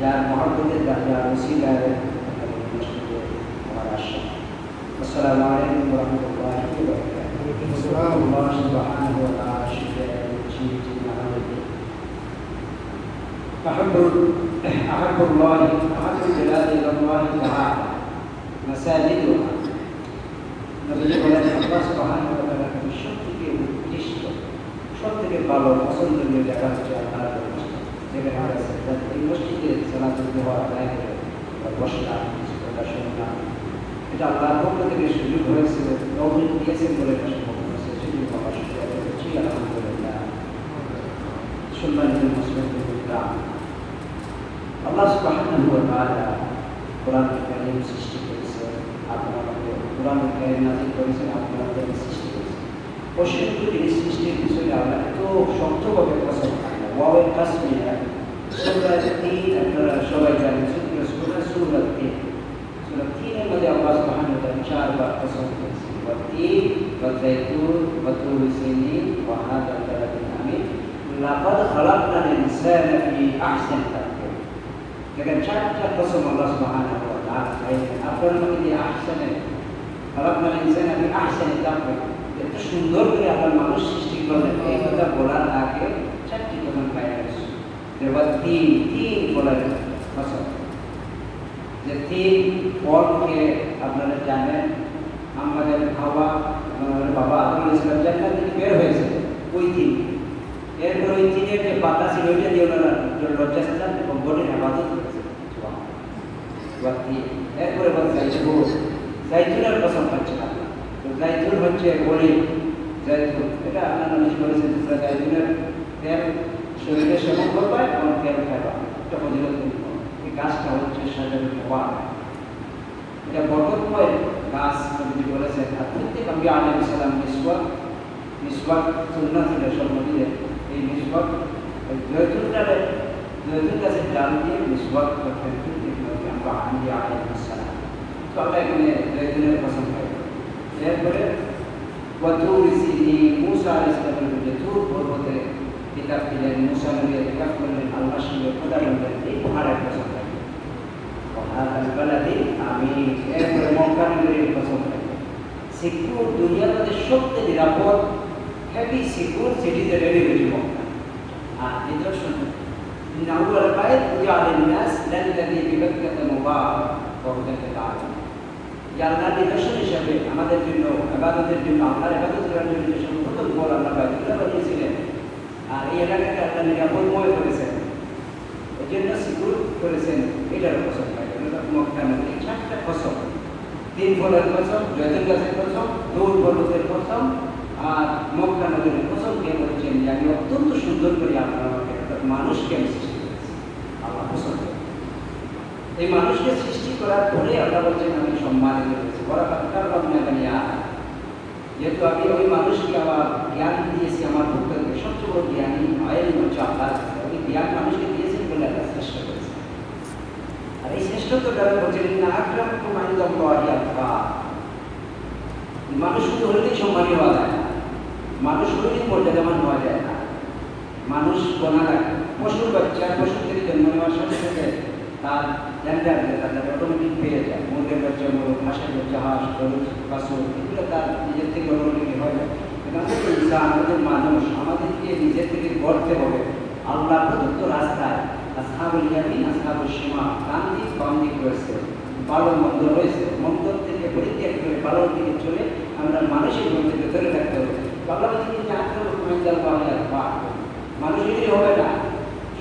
যার মহব্বতের যার ওসিলায় আমার আশা আসসালামু আলাইকুম রহমতুল্লাহি ওয়া বারাকাতুহু আল্লাহ সুবহানাহু ওয়া তাআলা শিখায় যে আমাদের أحب أحب الله أحب البلاد إلى الله تعالى مساجدها নবীজি বলেন আল্লাহ সুবহানাহু ওয়া তাআলা সবথেকে উৎকৃষ্ট সবথেকে ভালো পছন্দনীয় জায়গা হচ্ছে আল্লাহর মসজিদ যেখানে আমরা সেজদা এই মসজিদে সালাতুল জুমা আদায় করে বা বসলাম কিছু কথা শুনলাম এটা আল্লাহর পক্ষ থেকে সুযোগ হয়েছিল তৌফিক দিয়েছেন বলে सुनने के मसले को देखा अल्लाह सुबहानहु व तआला कुरान करीम सृष्टि के से आत्मा को कुरान करीम नाजिल करे से आत्मा को के से और शुरू तो इस सृष्टि के से आला तो शब्द को भी पसंद है वाव कसमी है। सुरा तीन अपना सबाई जाने से कि सुरा सुरा तीन सुरा तीन में मुझे अल्लाह सुबहानहु व तआला चार बार पसंद है لقد خلقنا الإنسان في أحسن تقويم দেখেন চারটা কসম আল্লাহ সুবহানাহু ওয়া তাআলা খাইলেন আপনার মধ্যে আহসানে খালাকনাল ইনসানা ফি আহসানি তাকওয়িম এত সুন্দর করে আল্লাহ মানুষ সৃষ্টি করলেন এই কথা বলার আগে চারটি কসম খাইয়া গেছে এবার তিন তিন বলার কসম যে তিন ফলকে আপনারা জানেন আমাদের হাওয়া আমাদের বাবা আদম আলাইহিস জান্নাত থেকে বের হয়েছে ওই তিন এরপর ওই তিনের যে পাতা ছিল, ওইটা দিয়ে ওনারা লজ্জাস্থান এবং হেফাজত করেছে এরপরে জাইতুনের কসম হচ্ছে না। জাইতুন হচ্ছে বলি। জাইতুন এটা মানুষ বলেছেন যে জাইতুনের তেল শরীরে সেবন করবে এবং তেল খাবা এটা ফজিলত এই গাছটা হচ্ছে সাজার হওয়া এটা বরকতময় গাছ, নবীজি বলেছেন। আর প্রত্যেক আমি আলী সালাম মিসওয়াক মিসওয়াক সুন্নাত নবীদের এই মিসওয়াক ওই জয়তুনটারে জয়তুন গাছের ডাল দিয়ে মিসওয়াক করতেন প্রত্যেক নবী আমরা আলী আলী সালাম তো আমরা এখানে জয়তুনের পছন্দ করি এরপরে ওয়াতুর সিনি মুসা আলাইহিস সালামের যে তুর পর্বতে কিতাব দিলেন মুসা নবী কিতাব করলেন আল্লাহর সঙ্গে খোদা বললেন এই পাহাড়ের পছন্দ করি وهذا البلد آمين এরপরে মক্কা নগরীর পছন্দ করি সিকিউর দুনিয়ার মধ্যে সবচেয়ে নিরাপদ হ্যাপি সিকিউর সিটিতে রেডি হয়েছে মক্কা আর নিদর্শন إن أول بيت وجعل الناس للذي ببكة مبارك وهدى للعالمين যে আল্লাহর নিদর্শন হিসাবে আমাদের জন্য আবাদতের জন্য আল্লাহর আবাদত করার জন্য যে প্রথম বল আল্লাহ বাইতুল্লাহ বানিয়েছিলেন আর এই এলাকাকে আল্লাহ নিরাপদময় করেছেন এই জন্য সিকিউর করেছেন এটার পছন্দ হয় মক্কা নদী চারটা কসম তিন ফলের কসম জয়তুল গাছের কসম দৌড় পর্বতের কসম আর মক্কা নদীর কসম কে যে আমি অত্যন্ত সুন্দর করে আপনার আমাকে অর্থাৎ মানুষকে আমি সৃষ্টি করেছি আল্লাহ এই মানুষকে সৃষ্টি করার পরে আল্লাহ বলছেন, আমি সম্মানিত করেছি বড় যেহেতু আমি ওই মানুষকে আমার জ্ঞান দিয়েছি, আমার থেকে সবচেয়ে বড় জ্ঞানী আয়ের আল্লাহ ওই জ্ঞান মানুষকে দিয়েছেন বলে আল্লাহ শ্রেষ্ঠ করেছে আর এই শ্রেষ্ঠত্বটা বলছেন না আক্রম কুমাইন্দম মানুষ শুধু হলেই সম্মানী হওয়া যায় মানুষ হলেই মর্যাদামান হওয়া যায় না। মানুষ গোনা লাগে। পশুর বাচ্চা পশুর থেকে জন্ম নেওয়ার সাথে সাথে তার জেন্ডার তাদের অটোমেটিক পেয়ে যায়। মুরগের বাচ্চা, মুরগ, হাঁসের বাচ্চা, হাঁস, গরু বাসুর এগুলো তার নিজের থেকে অটোমেটিক হয়ে যায়। আমাদের মানুষ, আমাদেরকে নিজের থেকে গড়তে হবে। আল্লাহ প্রদত্ত রাস্তায়, আসহাবুল ইয়ামিন সীমা ডান দিক রয়েছে, ভালো মন্দ রয়েছে। মন্দ থেকে পরিত্যাগ করে ভালোর দিকে চলে আমরা মানুষের মধ্যে ভেতরে থাকতে হবে। আল্লাহ কিন্তু আক্রমণ মানুষ যদি হবে না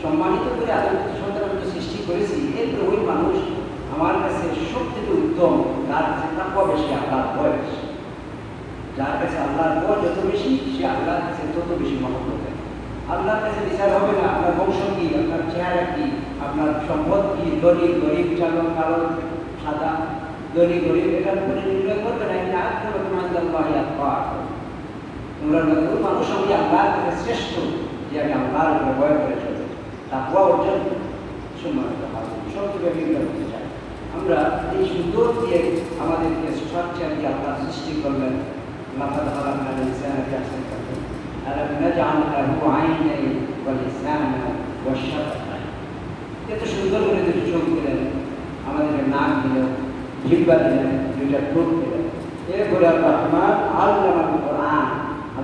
সম্মানিত করে আদর্শ সন্তান সৃষ্টি করেছি এরপরে ওই মানুষ আমার কাছে সব থেকে উত্তম তার তাকুয়া বেশি আল্লাহর ভয় বেশি যার কাছে আল্লাহর ভয় যত বেশি সে আল্লাহর কাছে তত বেশি মহত্ব দেয় আল্লাহর কাছে বিচার হবে না, আপনার বংশ কি আপনার চেহারা কি আপনার সম্পদ কি ধনী গরিব চালক কালো সাদা ধনী গরিব এটার উপরে নির্ভর করবে না এটা আত্মরকম আল্লাহ তোমরা নতুন মানুষ আমি আল্লাহর কাছে শ্রেষ্ঠ যে আমি আল্লাহর উপরে ভয় করে চলে তাকুয়া অর্জন সম্মানিত হবে সবথেকে বিভিন্ন করতে চাই আমরা এই সুন্দর দিয়ে আমাদেরকে স্ট্রাকচার দিয়ে আল্লাহ সৃষ্টি করলেন মাথা ধরা মানে ইসলামকে আসতে করলেন ألم نجعل له عينين ولسانا وشفتين এত সুন্দর করে দুটো চোখ দিলেন আমাদেরকে নাক দিলেন জিব্বা দিলেন দুইটা ঠোঁট দিলেন এরপরে আল্লাহ রহমান আল্লাহ কোরআন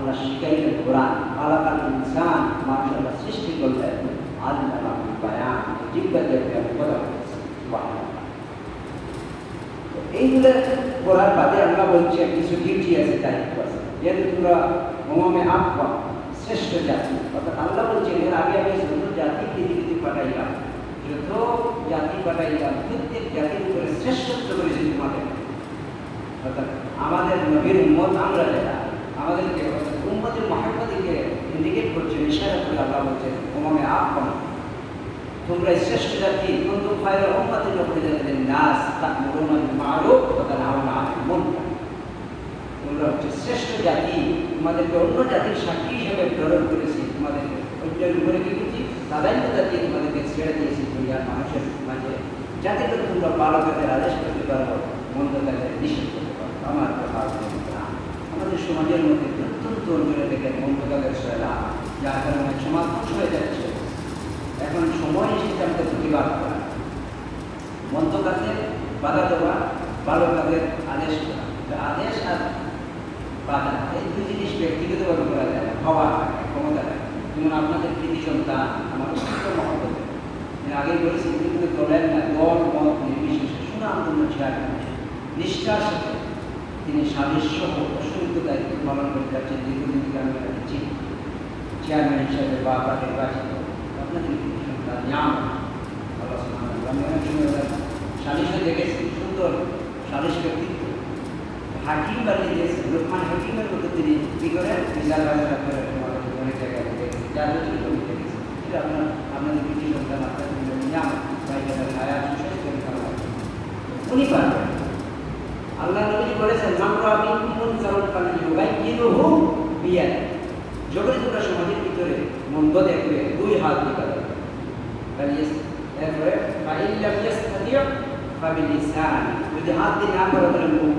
আল্লাহ শিখাইলেন কোরআন আলাকাল ইনসান মানুষ আল্লাহ সৃষ্টি করলেন আল্লাহ বায়ান জিব্বা দিয়ে আমি কথা বলছি এইগুলো করার বাদে আল্লাহ বলছে কিছু ডিউটি আছে দায়িত্ব আছে যেহেতু তোমরা মোহামে আফা শ্রেষ্ঠ জাতি অর্থাৎ আল্লাহ বলছেন এর আগে আমি যত জাতি পৃথিবীতে পাঠাইলাম যত জাতি পাঠাইলাম প্রত্যেক জাতির উপরে শ্রেষ্ঠত্ব করেছি তোমাদের অর্থাৎ আমাদের নবীর উম্মত আমরা যারা আমাদেরকে অর্থাৎ ইন্ডিকেট করছে ইশারা করে আল্লাহ বলছেন মোহামে আফা তোমরা শ্রেষ্ঠ জাতি কিন্তু ফায়রা উম্মতের উপরে যাদের নাস তাকমুরুনা বিল মারুফ তানহাউনা আনিল মুনকার। তোমরা হচ্ছে শ্রেষ্ঠ জাতি, তোমাদেরকে অন্য জাতির সাক্ষী হিসেবে প্রেরণ করেছি, তোমাদেরকে অন্যের উপরে কি করছি তাদাইত্ব জাতি তোমাদেরকে ছেড়ে দিয়েছি, দুনিয়ার মানুষের মাঝে। যাতে করে তোমরা ভালো কাজের আদেশ করতে পারো, মন্দ কাজের নিষেধ করতে পারো। আমার কথা আমাদের সমাজের মধ্যে তরুণেরা দেখেন মন্দ কাজের সেরা, যার কারণে সমাজ ধ্বংস হয়ে যাচ্ছে। এখন সময় এসেছে আমাদের প্রতিবাদ করা। মন্দ বাধা দেওয়া ভালো কাজের আদেশ করা। আদেশ আর বাধা, এই দুই জিনিস ব্যক্তিগতভাবে করা যায় হওয়া ক্ষমতা যেমন আপনাদের কৃতি সন্তান, আমার অত্যন্ত মহব্বত আগে বলেছি কিন্তু দলের না, দল, মত নির্বিশেষে সুনামপূর্ণ চেয়ারম্যান নিষ্ঠার সাথে তিনি স্বামীর সহ অসংখ্য দায়িত্ব পালন করে যাচ্ছেন, দীর্ঘদিন তাকে চিনি। চেয়ারম্যান হিসাবে বা বা নির্বাচিত। আপনাদের নাম সালিশে দেখেছি, সুন্দর সালিশ ব্যক্তিত্ব। হাকিম লোকমান হাকিমের তিনি কি করে? বিচার ব্যবস্থা করে অনেক জায়গায় জমি দেখেছি? এটা আপনার, আপনাদের সন্তান এটা ছায়া। উনি পারবেন। আল্লাহ নবী বলেছেন মামরা আমি কুমুন চারণ পানি যোগাই কিন্তু বিয়া যখনই তোমরা সমাজের ভিতরে মন্দ দেখবে, দুই হাত দিতে তাহলে এরপরে ফাইল্লাম ইয়াস্তাতিউ ফাবিলিসান। যদি হাত দিয়ে না পারো তাহলে মুখ।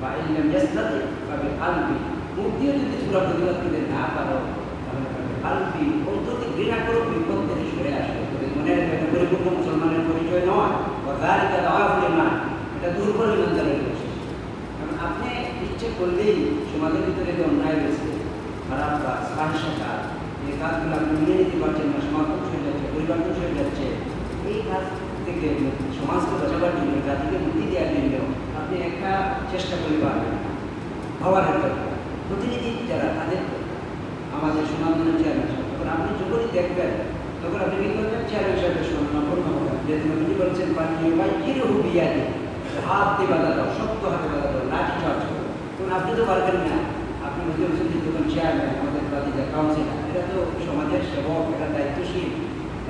ফাইল্লাম ইয়াস্তাতি ফাবিলকলবি। মুখ দিয়ে যদি তোমরা প্রতিবাদ করতে না পারো, তাহলে কালবি অন্তত ঘৃণা করো, বিপদ থেকে সরে আসবে মনে রাখবে পরিপূর্ণ মুসলমানের পরিচয় নয়। দাওয়াফুল ইমান এটা দুর্বল ইমানদারের বৈশিষ্ট্য কারণ আপনি ইচ্ছে করলেই সমাজের ভিতরে যে অন্যায় রয়েছে, খারাপ কাজ সাহসা কাজ এই কাজগুলো আপনি মেনে নিতে পারছেন না, সমাজ ধ্বংস হয়ে যাচ্ছে, পরিবার ধ্বংস হয়ে যাচ্ছে, এই কাজ থেকে সমাজকে বাঁচাবার জন্য, জাতিকে মুক্তি দেওয়ার জন্য আপনি একটা চেষ্টা করে পারবেন হওয়ার একটা প্রতিনিধি যারা, তাদের আমাদের সমাধানের চেয়ারম্যান সাহেব, তখন আপনি যখনই দেখবেন, তখন আপনি কি করবেন? চেয়ারম্যান সাহেবের সম্পন্ন হবেন যেহেতু তিনি বলছেন পানীয় বা কিরু বিয়াদি হাত দিয়ে বাধা দাও, শক্ত হাতে বাধা দাও, লাঠি চার্জ করো তখন আপনি তো পারবেন না। আপনি বুঝতে পারছেন যে চেয়ারম্যান আমাদের বাদীদের কাউন্সিলার এরা তো সমাজের সেবক, এরা দায়িত্বশীল।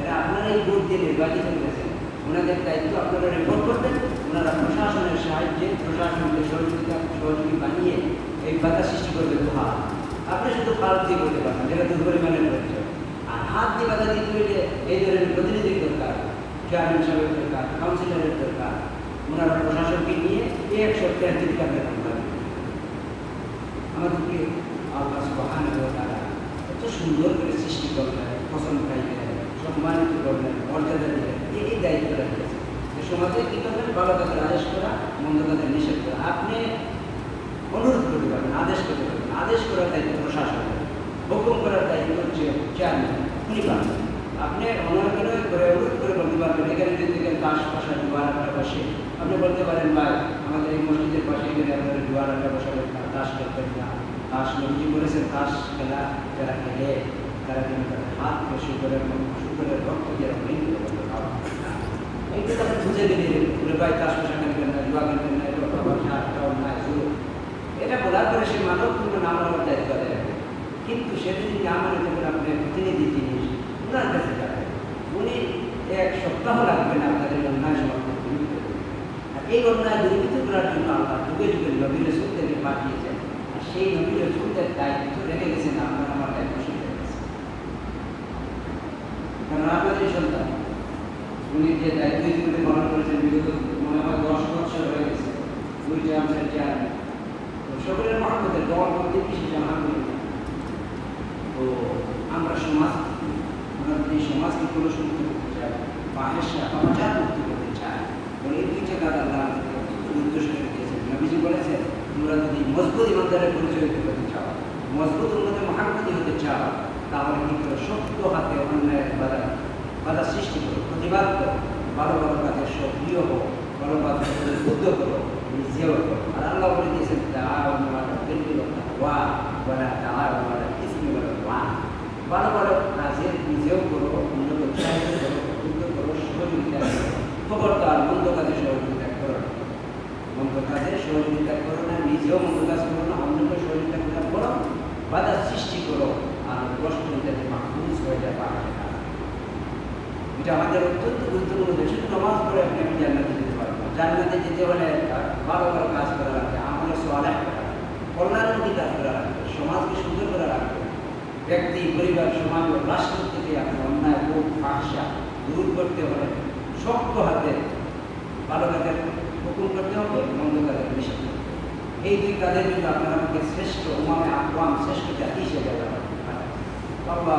এরা আপনারা এই ভোট দিয়ে নির্বাচিত করেছেন ওনাদের দায়িত্ব আপনারা রিপোর্ট করবেন। ওনারা প্রশাসনের সাহায্যে প্রশাসনকে সহযোগিতা, সহযোগী বানিয়ে এই বাধা সৃষ্টি করবে দোহা আপনি শুধু পাল্প দিয়ে করতে পারবেন, যেটা দুর্পরিমাণের রয়েছে আর হাত দিয়ে বাধা দিতে হইলে এই ধরনের প্রতিনিধির দরকার চেয়ারম্যান সাহেবের দরকার কাউন্সিলরের দরকার। ওনারা প্রশাসনকে নিয়ে এক সপ্তাহের দিকে আপনার আমাদেরকে আল্লাহ ওয়া তাআলা এত সুন্দর করে সৃষ্টি করলেন পছন্দ খাইলেন সম্মানিত করলেন, মর্যাদা দিলেন, এই দিয়েছে যে সমাজে কী করবেন? ভালো কাজের আদেশ করা, মন্দ কাজের নিষেধ করা। আপনি অনুরোধ করতে পারবেন আদেশ করতে পারবেন আদেশ করার দায়িত্ব প্রশাসনের। হুকুম করার দায়িত্ব হচ্ছে চেয়ারম্যান উনি পারবেন আপনি অনুরোধ করে করে অনুরোধ করে বলতে পারবেন এখানে যদি দেখেন তাস পাশা দুয়ার একটা বসে আপনি বলতে পারেন, ভাই, আমাদের এই মসজিদের পাশে গেলে আপনাদের দুয়ার একটা বসাবেন না তাস খেলবেন না। তাস নবীজি বলেছেন, তাস খেলা যারা খেলে, তারা কিন্তু তাদের হাতকে শুকরের শুকরের রক্ত দিয়ে এইটা বুঝে বলে ভাই, তাস না খেলবেন না এটা এটা বলার পরে সে মানব কিন্তু নাম আমার দায়িত্ব দেয়। কিন্তু মানে আপনার প্রতিনিধি জিনিস, ওনার কাছে যাবে উনি এক সপ্তাহ লাগবে না আপনাদের অন্যায় সমাপ্ত আর এই অন্যায় দূরীভূত করার জন্য আল্লাহ যুগে যুগে নবীর থেকে পাঠিয়েছেন। সেই নবী রসুলদের দায়িত্ব রেখে গেছেন আপনার আমার দায়িত্ব শিখে গেছে কারণ আপনাদের সন্তান, উনি যে দায়িত্ব ইতিমধ্যে পালন করেছেন বিগত মনে হয় দশ বছর হয়ে গেছে দুইটা আমাদের চেয়ারম্যান তো সকলের মহাপতের দল মধ্যে বিশেষ আলহামদুলিল্লাহ তো আমরা সমাজ আমরা যদি সমাজকে কলুষমুক্ত করতে চাই বাহেসা সমাচার মুক্ত করতে চাই বলে এই দুইটা কাজ আল্লাহ উদ্দেশ্য বলেছেন তোমরা যদি মজবুত ইমানদারের পরিচয় হতে চাও, মজবুত উন্নতি মহাপতি হতে চাও, তাহলে কি করো শক্ত হাতে অন্যায়ের বাধা বাধা সৃষ্টি করো, প্রতিবাদ করো, ভালো ভালো কাজে সক্রিয় হো ভালো কাজ উদ্যোগ করো নিজেও আর আল্লাহ বলে দিয়েছেন ওয়া লা তাআওয়ানু আলাল ইসমি ওয়াল ভালো ভালো কাজের নিজেও করো অন্যকে উৎসাহিত করো উদ্যোগ করো সহযোগিতা করো খবরদার মন্দ কাজে সহযোগিতা করো না। মন্দ কাজে সহযোগিতা করো না, নিজেও মন্দ কাজ করো না, অন্যকে সহযোগিতা করো বাধা সৃষ্টি করো, আর কষ্ট যাতে মাহফুজ হয়ে যায় পাহাড়ে এটা আমাদের অত্যন্ত গুরুত্বপূর্ণ শুধু নামাজ পড়ে আপনি আমি জান্নাতে যেতে পারব জান্নাতে যেতে হলে ভালো ভালো কাজ করা লাগবে আমাদের সোয়ালাহ করা কল্যাণমুখী করা লাগবে, সমাজকে সুন্দর করা লাগবে। ব্যক্তি, পরিবার, সমাজ ও রাষ্ট্র থেকে আপনি অন্যায় ভোগ ফাঁসা দূর করতে হলে শক্ত হাতে, ভালো কাজের হুকুম করতে হবে কাজের নিষেধ এই দুই কাজের জন্য আপনার আমাকে শ্রেষ্ঠ উমামে আকওয়াম শ্রেষ্ঠ জাতি হিসেবে আমরা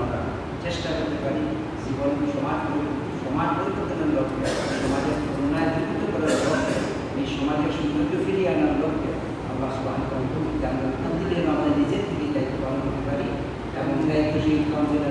আমরা চেষ্টা করতে পারি, জীবন, সমাজ পরিবর্তনের লক্ষ্যে, সমাজের উন্নয়ন করার লক্ষ্যে, এই সমাজের সৌন্দর্য ফিরিয়ে আনার লক্ষ্যে সুবহানাহু ওয়া তৌফিক দান আমরা নিজের থেকে দায়িত্ব পালন করতে পারি, এবং দায়িত্বশীল কাউন্সিলর